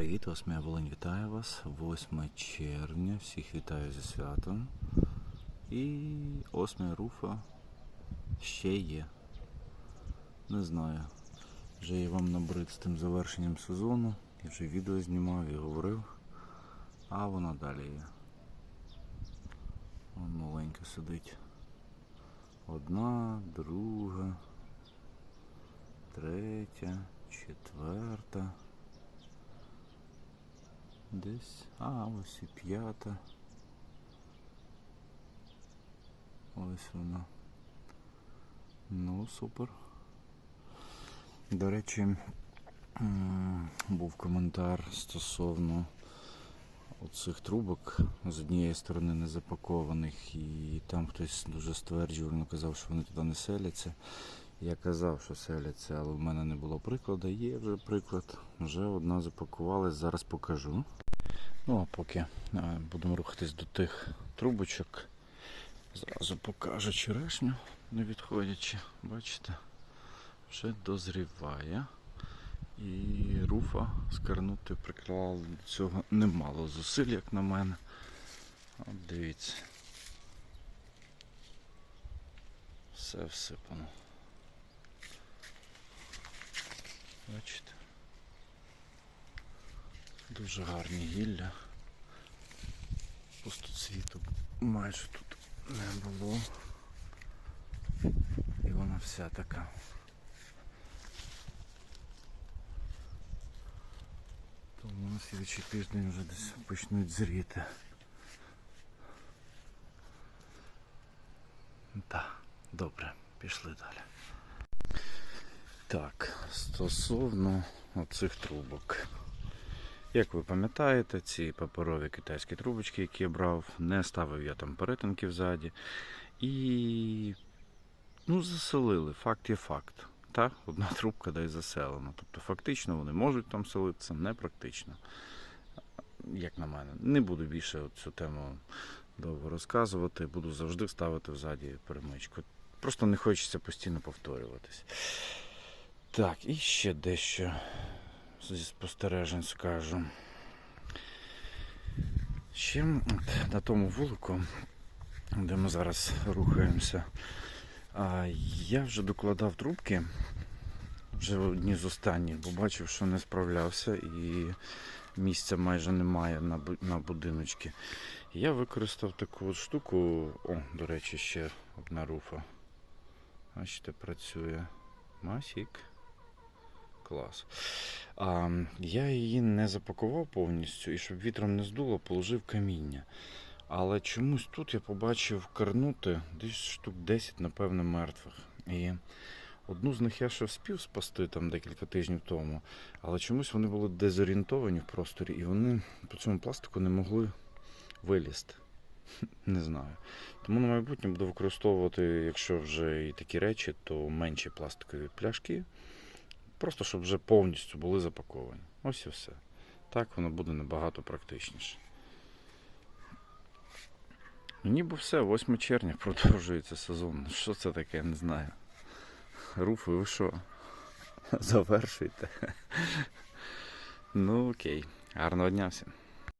Привіт, 8 Волинь вітаю вас. 8 червня. Всіх вітаю зі святом. І 8 руфа ще є. Не знаю. Вже я вам набрид з тим завершенням сезону. Я вже відео знімав і говорив. А вона далі є. Вон маленька сидить. Одна, друга, третя, четверта. Десь. А, ось і п'ята. Ось вона. Ну, супер. До речі, був коментар стосовно оцих трубок з однієї сторони не запакованих, і там хтось дуже стверджувально казав, що вони туди не селяться. Я казав, що селяться, але в мене не було прикладу. Є вже приклад. Вже одна запакувалась, зараз покажу. Ну а поки е, будемо рухатись до тих трубочок, зразу покажу черешню, не відходячи. Бачите, вже дозріває. І руфа скарнути приклала до цього немало зусиль, як на мене. От дивіться. Все всипано. Бачите? Дуже гарні гілля. Просто цвіту майже тут не було. І вона вся така. Тому на слідчий тиждень вже десь почнуть зріти. Так, добре, пішли далі. Так, стосовно оцих трубок. Як ви пам'ятаєте, ці паперові китайські трубочки, які я брав, не ставив я там перетинків ззаді. І ну, заселили. Факт є факт. Так, одна трубка да заселена. Тобто фактично вони можуть там селитися, не практично. Як на мене, не буду більше цю тему довго розказувати, буду завжди ставити взаді перемичку. Просто не хочеться постійно повторюватись. Так, і ще дещо зі спостережень скажу. Ще на тому вулику, де ми зараз рухаємося, я вже докладав трубки, вже одні з останніх, бо бачив, що не справлявся і місця майже немає на, бу- на будиночки. Я використав таку штуку, о, до речі, ще одна руфа. Бачите, працює. Масік. Клас. А, я її не запакував повністю і щоб вітром не здуло, положив каміння. Але чомусь тут я побачив карнути десь штук 10, напевно, мертвих. І одну з них я ще вспів спасти там декілька тижнів тому, але чомусь вони були дезорієнтовані в просторі і вони по цьому пластику не могли вилізти. Не знаю. Тому на майбутнє буду використовувати, якщо вже і такі речі, то менші пластикові пляшки. Просто щоб вже повністю були запаковані. Ось і все. Так воно буде набагато практичніше. Ну, ніби все, 8 червня продовжується сезон. Що це таке, я не знаю. Руфи, ви що? Завершуйте. Ну окей. Гарного дня всім.